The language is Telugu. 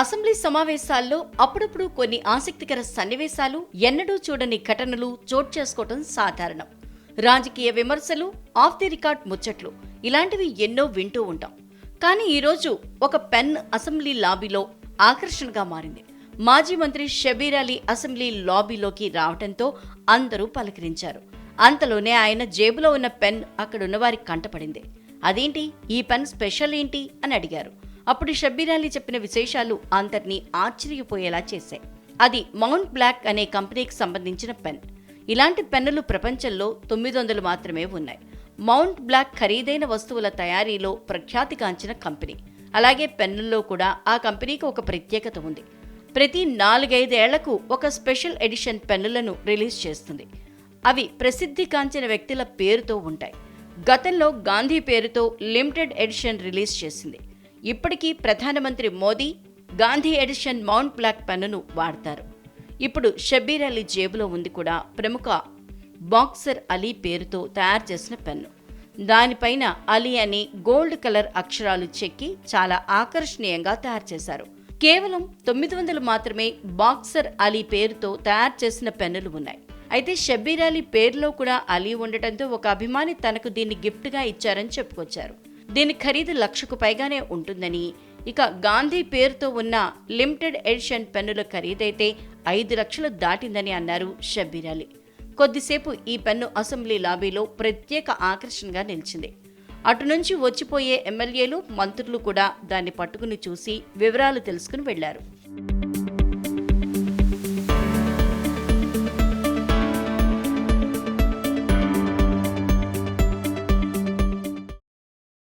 అసెంబ్లీ సమావేశాల్లో అప్పుడప్పుడు కొన్ని ఆసక్తికర సన్నివేశాలు ఎన్నడూ చూడని ఘటనలు చోటు చేసుకోవటం సాధారణం. రాజకీయ విమర్శలు ఆఫ్ ది రికార్డ్ ముచ్చట్లు ఇలాంటివి ఎన్నో వింటూ ఉంటాం. కానీ ఈరోజు ఒక పెన్ అసెంబ్లీ లాబీలో ఆకర్షణగా మారింది. మాజీ మంత్రి షబీర్ అలీ అసెంబ్లీ లాబీలోకి రావడంతో అందరూ పలకరించారు. అంతలోనే ఆయన జేబులో ఉన్న పెన్ అక్కడున్న వారికి కంటపడింది అదేంటి? ఈ పెన్ స్పెషల్ ఏంటి? అని అడిగారు. అప్పుడు షబ్బీర్ అలీ చెప్పిన విశేషాలు అందరినీ ఆశ్చర్యపోయేలా చేశాయి. అది మౌంట్ బ్లాక్ అనే కంపెనీకి సంబంధించిన పెన్. ఇలాంటి పెన్నులు ప్రపంచంలో తొమ్మిది వందలు మాత్రమే ఉన్నాయి. మౌంట్ బ్లాక్ ఖరీదైన వస్తువుల తయారీలో ప్రఖ్యాతిగాంచిన కంపెనీ. అలాగే పెన్నుల్లో కూడా ఆ కంపెనీకి ఒక ప్రత్యేకత ఉంది. ప్రతి నాలుగైదేళ్ళకు ఒక స్పెషల్ ఎడిషన్ పెన్నులను రిలీజ్ చేస్తుంది. అవి ప్రసిద్ధి కాంచిన వ్యక్తుల పేరుతో ఉంటాయి. గతంలో గాంధీ పేరుతో లిమిటెడ్ ఎడిషన్ రిలీజ్ చేసింది. ఇప్పటికీ ప్రధానమంత్రి Modi Gandhi edition mount black పెన్నును వాడతారు. ఇప్పుడు షబీర్ అలీ జేబులో ఉంది కూడా ప్రముఖ బాక్సర్ అలీ పేరుతో తయారు చేసిన పెన్ను. దానిపైన అలీ అని గోల్డ్ కలర్ అక్షరాలు చెక్కి చాలా ఆకర్షణీయంగా తయారు చేశారు. కేవలం తొమ్మిది వందలు మాత్రమే బాక్సర్ అలీ పేరుతో తయారు చేసిన పెన్నులు ఉన్నాయి. అయితే షబ్బీర్ అలీ పేరులో కూడా అలీ ఉండటంతో ఒక అభిమాని తనకు దీన్ని గిఫ్ట్గా ఇచ్చారని చెప్పుకొచ్చారు. దీని ఖరీదు లక్షకు పైగానే ఉంటుందని. ఇక గాంధీ పేరుతో ఉన్న లిమిటెడ్ ఎడిషన్ పెన్నుల ఖరీదైతే ఐదు లక్షలు దాటిందని అన్నారు షబ్బీర్ అలీ. కొద్దిసేపు ఈ పెన్ను అసెంబ్లీ లాబీలో ప్రత్యేక ఆకర్షణగా నిలిచింది. అటు నుంచి వచ్చిపోయే ఎమ్మెల్యేలు మంత్రులు కూడా దాన్ని పట్టుకుని చూసి వివరాలు తెలుసుకుని వెళ్ళారు.